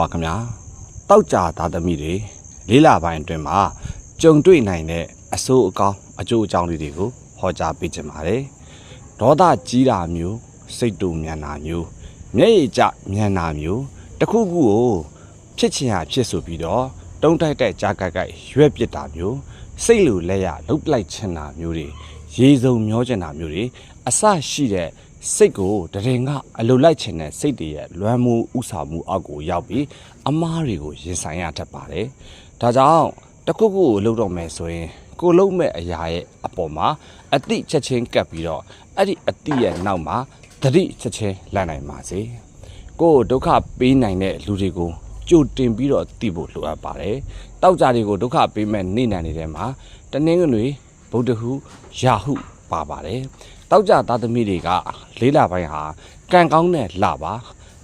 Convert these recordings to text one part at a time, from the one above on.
ပါခင်ဗျာတောက်ကြသားသမီးတွေလေးလပိုင်းအတွင်းမှာကြုံတွေ့နိုင်တဲ့အဆိုးအကောင်းအကျိုးအကြောင်းလေးတွေကိုဟောကြားပေးခြင်းပါတယ်ဒေါသကြီးတာမျိုးစိတ်တူမြန်တာမျိုးမျက်ရည်ကျမြန်တာမျိုးတစ်ခုခုကိုဖြစ်ချင်ရဖြစ်ဆိုပြီးတော့တုံးတိုက်တိုက်ကြားကြိုက်ကြိုက်ရွက်ပစ်တာမျိုးစိတ်လူလက်ရလှုပ်လိုက်ချင်တာမျိုးတွေရေစုံမျောချင်တာမျိုးတွေအစရှိတဲ့ စိတ်ကိုတရင်ကအလိုလိုက်ချင်တဲ့စိတ်တွေရဲ့လွမ်းမှုဥဆောင်မှုအောက်ကိုရောက်ပြီးအမားတွေကိုရင်ဆိုင်ရတတ်ပါတယ်။ဒါကြောင့်တစ်ခုခုကိုလုပ်တော့မယ်ဆိုရင်ကိုလုံးမဲ့အရာရဲ့အပေါ်မှာအတိချက်ချင်းကပ်ပြီးတော့အဲ့ဒီအတိရဲ့နောက်မှာတတိချက်ချင်းလန့်နိုင်ပါစေ။ကိုယ်ဒုက္ခပေးနိုင်တဲ့လူတွေကိုကြိုတင်ပြီးတော့တည်ဖို့လိုအပ်ပါတယ်။တောက်ကြတွေကိုဒုက္ခပေးမဲ့နေနိုင်နေတဲ့မှာတနင်္ဂနွေဗုဒ္ဓဟူယာဟုပါပါတယ်။တောက်ကြသားသမီးတွေကလေးလပိုင်းဟာကံကောင်းတဲ့လပါ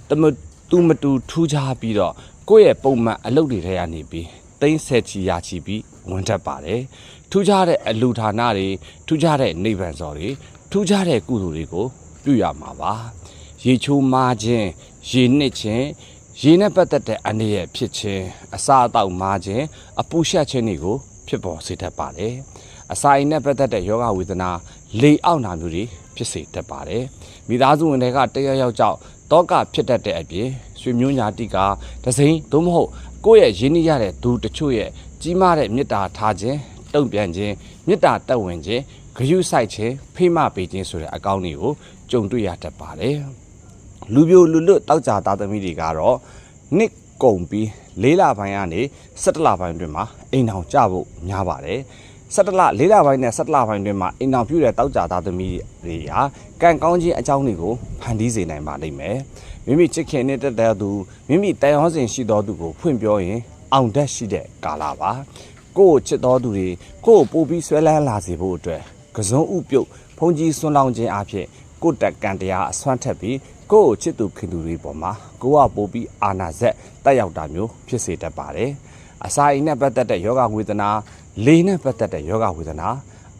တမတူမတူထူးခြားပြီးတော့ကိုယ့်ရဲ့ပုံမှန်အလုပ်တွေထဲကနေပြီးသိမ့်ဆက်ချီရာချီပြီးဝင်တတ်ပါတယ်။ထူးခြားတဲ့အလူဌာနတွေထူးခြားတဲ့နေဗန်စော်တွေထူးခြားတဲ့ကုသိုလ်တွေကိုပြုရမှာပါ။ရေချိုးမာခြင်းရေနစ်ခြင်းရေနဲ့ပတ်သက်တဲ့အနေရဖြစ်ခြင်းအစာအသောက်မာခြင်းအပူရှက်ခြင်းတွေကိုဖြစ်ပေါ်စေတတ်ပါတယ်။ အစာအိမ်နဲ့ပတ်သက်တဲ့ယောဂဝေဒနာလေအောက်နာမျိုးတွေဖြစ်စေတတ်ပါတယ်။မိသားစုဝင်တွေကတယောက်ယောက်ကြောင့်တောကဖြစ်တတ်တဲ့အပြင်ရွှေမျိုးညာတိကဒစိမ့်သို့မဟုတ်ကိုယ့်ရဲ့ရင်းနှီးရတဲ့သူတချို့ရဲ့ကြီးမားတဲ့မေတ္တာထားခြင်းတုံ့ပြန်ခြင်းမေတ္တာတက်ဝင်ခြင်းဂရုစိုက်ခြင်းဖိမပေးခြင်းဆိုတဲ့အကောင့်တွေကိုကြုံတွေ့ရတတ်ပါတယ်။လူပြိုလူလွတ်တောက်ကြသားသမီးတွေကတော့နှစ်ကုန်ပြီးလေးလပိုင်းကနေ17လပိုင်းအတွင်းမှာအိမ်ထောင်ကြဖို့များပါတယ်။ 17လလေးလပိုင်းနဲ့17လပိုင်းအတွင်းမှာအိမ်ထောင်ပြုတဲ့တောက်ကြသားသမီးတွေဟာကံကောင်းခြင်းအကြောင်းတွေကိုဖန်တီးစေနိုင်ပါလိမ့်မယ်။မိမိချစ်ခင်နဲ့တက်တဲ့သူမိမိတန်ရောစဉ်ရှိတော်သူကိုဖွင့်ပြောရင်အောင်တတ်ရှိတဲ့ကာလပါ။ကိုယ့်ကိုချစ်တော်သူတွေကိုယ့်ကိုပို့ပြီးဆွဲလန်းလာစေဖို့အတွက်ကစုံဥပြုတ်ဖုန်ကြီးဆွန်းလောင်းခြင်းအဖြစ်ကိုယ့်တက်ကံတရားအစွမ်းထက်ပြီးကိုယ့်ကိုချစ်သူခင်သူတွေပေါ်မှာကိုကပို့ပြီးအာနာဇက်တက်ရောက်တာမျိုးဖြစ်စေတတ်ပါတယ်။အစာအိမ်နဲ့ပတ်သက်တဲ့ယောဂဝေဒနာ လေနဲ့ပတ်သက်တဲ့ယောဂဝေဒနာ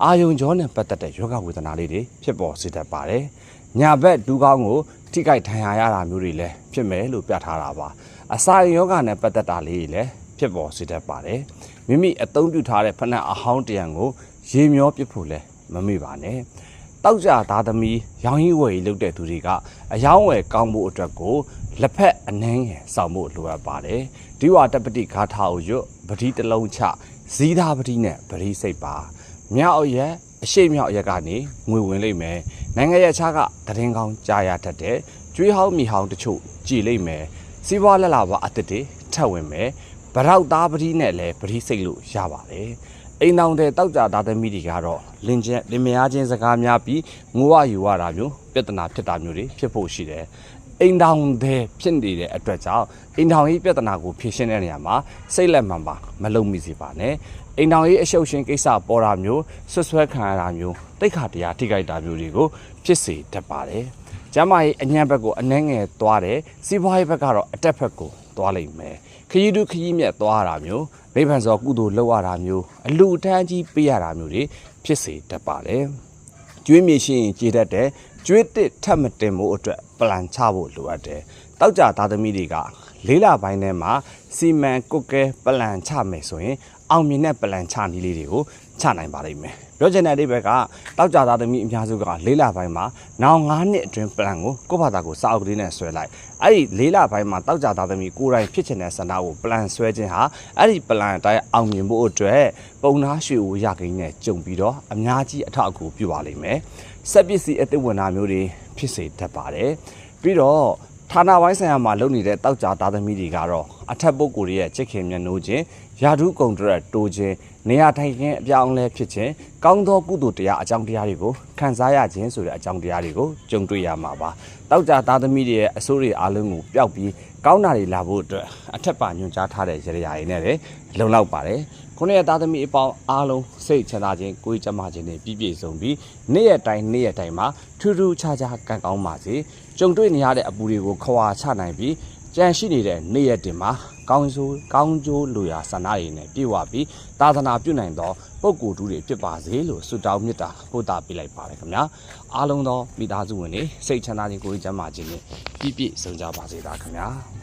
အာယုံကြောနဲ့ပတ်သက်တဲ့ယောဂဝေဒနာလေးတွေဖြစ်ပေါ်စေတတ်ပါတယ်။ညာဘက်ဒူးကောင်းကိုထိခိုက်ဒဏ်ရာရတာမျိုးတွေလည်းဖြစ်မယ်လို့ပြထားတာပါ။အစာအိမ်ယောဂနဲ့ပတ်သက်တာလေးတွေလည်းဖြစ်ပေါ်စေတတ်ပါတယ်။မိမိအသုံးပြုထားတဲ့ဖဏအဟောင်းတရံကိုရေမျောပစ်ဖို့လည်းမမေ့ပါနဲ့။တောက်ကြသားသမီးရောင်းရီးဝယ်ရီလုပ်တဲ့သူတွေကအယောင်းဝယ်ကောင်းဖို့အတွက်ကိုလက်ဖက်အနှင်းငယ်စောင့်ဖို့လိုအပ်ပါတယ်။ဒီဝါတပတိဂါထာကိုရွတ်ပတိတစ်လုံးချ ဇီးသားပတိနဲ့ပရိစိတ်ပါ။မြောက်အရက်အရှိမြောက်အရက်ကနေငွေဝင်လိမ့်မယ်။နိုင်ငံရဲ့ခြားကသတင်းကောင်းကြားရတတ်တဲ့ကျွေးဟောင်းမိဟောင်းတချို့ကြည်လိမ့်မယ်။စီးပွားလက်လာပါအသစ်တွေထပ်ဝင်မယ်။ဗရောက်သားပတိနဲ့လည်းပရိစိတ်လို့ရပါတယ်။အိမ်တော်တဲ့တောက်ကြသားသမီးတွေကတော့လင်ကျက်လင်မယားချင်းစကားများပြီးငိုဝယူရတာမျိုးပြဿနာဖြစ်တာမျိုးတွေဖြစ်ဖို့ရှိတယ်။ အိမ်တော်တဲ့ဖြစ်နေတဲ့အတွက်ကြောင့်အိမ်တော်ရေးပြဿနာကိုဖြေရှင်းတဲ့နေရာမှာစိတ်လက်မှန်ပါမလုံမိစေပါနဲ့။အိမ်တော်ရေးအရှုပ်ရှင်ကိစ္စပေါ်တာမျိုးဆွဆွဲခံရတာမျိုးတိတ်ခါတရားထိခိုက်တာမျိုးတွေကိုဖြစ်စေတတ်ပါတယ်။ကျမ်းမာရေးအညံ့ဘက်ကိုအနှဲငယ်သွားတယ်စီးပွားရေးဘက်ကတော့အတက်ဘက်ကိုသွားလိမ့်မယ်ခရီးတူးခရီးမြက်သွားတာမျိုးနိဗ္ဗာန်စောကုသိုလ်လောက်ရတာမျိုးအလူအတန်းကြီးပေးရတာမျိုးတွေဖြစ်စေတတ်ပါတယ် ကျွေးမြေရှိရင်ကြည်တတ်တယ်ကျွေးတစ်ထပ်မတင်ဖို့အတွက်ပလန်ချဖို့လိုအပ်တယ်တောက်ကြသားသမီးတွေကလေးလပိုင်းထဲမှာစီမံကုတ်ကဲပလန်ချမယ်ဆိုရင်အောင်မြင်တဲ့ပလန်ချနည်းလေးတွေကိုချနိုင်ပါလိမ့်မယ် ပြောချင်တဲ့အဓိပ္ပာယ်ကတောက်ကြသားသမီးအများစုကလေးလပိုင်းမှာနောင်9နှစ်အတွင်းပလန်ကိုကိုယ့်ဘာသာကိုစာအုပ်ကလေးနဲ့ဆွဲလိုက်အဲ့ဒီလေးလပိုင်းမှာတောက်ကြသားသမီးကိုယ်တိုင်ဖြစ်ချင်တဲ့ဆန္ဒကိုပလန်ဆွဲခြင်းဟာအဲ့ဒီပလန်အတိုင်းအောင်မြင်ဖို့အတွက်ပုံနာရွှေဦးရကိန်းနဲ့ကြုံပြီးတော့အများကြီးအထောက်အကူပြုပါလိမ့်မယ်စက်ပစ္စည်းအသစ်ဝင်တာမျိုးတွေဖြစ်စေတတ်ပါတယ်ပြီးတော့ဌာနပိုင်းဆိုင်ရာမှာလုပ်နေတဲ့တောက်ကြသားသမီးတွေကတော့အထက်ပုဂ္ဂိုလ်တွေရဲ့ချစ်ခင်မျက်နှိုးခြင်းယာဓုကုံတရက်တိုးခြင်း နေရာထိုင်ခြင်းအပြောင်းအလဲဖြစ်ခြင်းကောင်းသောကုသိုလ်တရားအကြောင်းတရားတွေကိုခံစားရခြင်းဆိုတဲ့အကြောင်းတရားတွေကိုကြုံတွေ့ရမှာပါတောက်ကြသားသမီးတွေရဲ့အစိုးရအားလုံးကိုပျောက်ပြီးကောင်းတာတွေလာဖို့အတွက်အထက်ပါညွှန်ကြားထားတဲ့ရရရည်နဲ့လည်းလုံလောက်ပါတယ်ခုနှစ်ရဲ့သားသမီးအပေါင်းအားလုံးစိတ်ချမ်းသာခြင်းကိုယ်ကျန်းမာခြင်းတွေပြည့်ပြည့်စုံပြီးနေ့ရက်တိုင်းနေ့ရက်တိုင်းမှာထူးထူးခြားခြားကံကောင်းပါစေကြုံတွေ့နေရတဲ့အပူတွေကိုခွာချနိုင်ပြီးကြံရှိနေတဲ့နေ့ရက်တင်မှာ ကောင်းဆိုးကောင်းကျိုးလူရာဆန္ဒရည်နဲ့ပြည့်ဝပြီးသာသနာပြုနိုင်သောပုဂ္ဂိုလ်တူတွေဖြစ်ပါစေလို့ဆုတောင်းမေတ္တာပို့တာပေးလိုက်ပါတယ်ခင်ဗျာအားလုံးသောမိသားစုဝင်တွေစိတ်ချမ်းသာခြင်းကိုယ်ကျန်းမာခြင်းနဲ့ပြည့်ပြည့်စုံကြပါစေသားခင်ဗျာ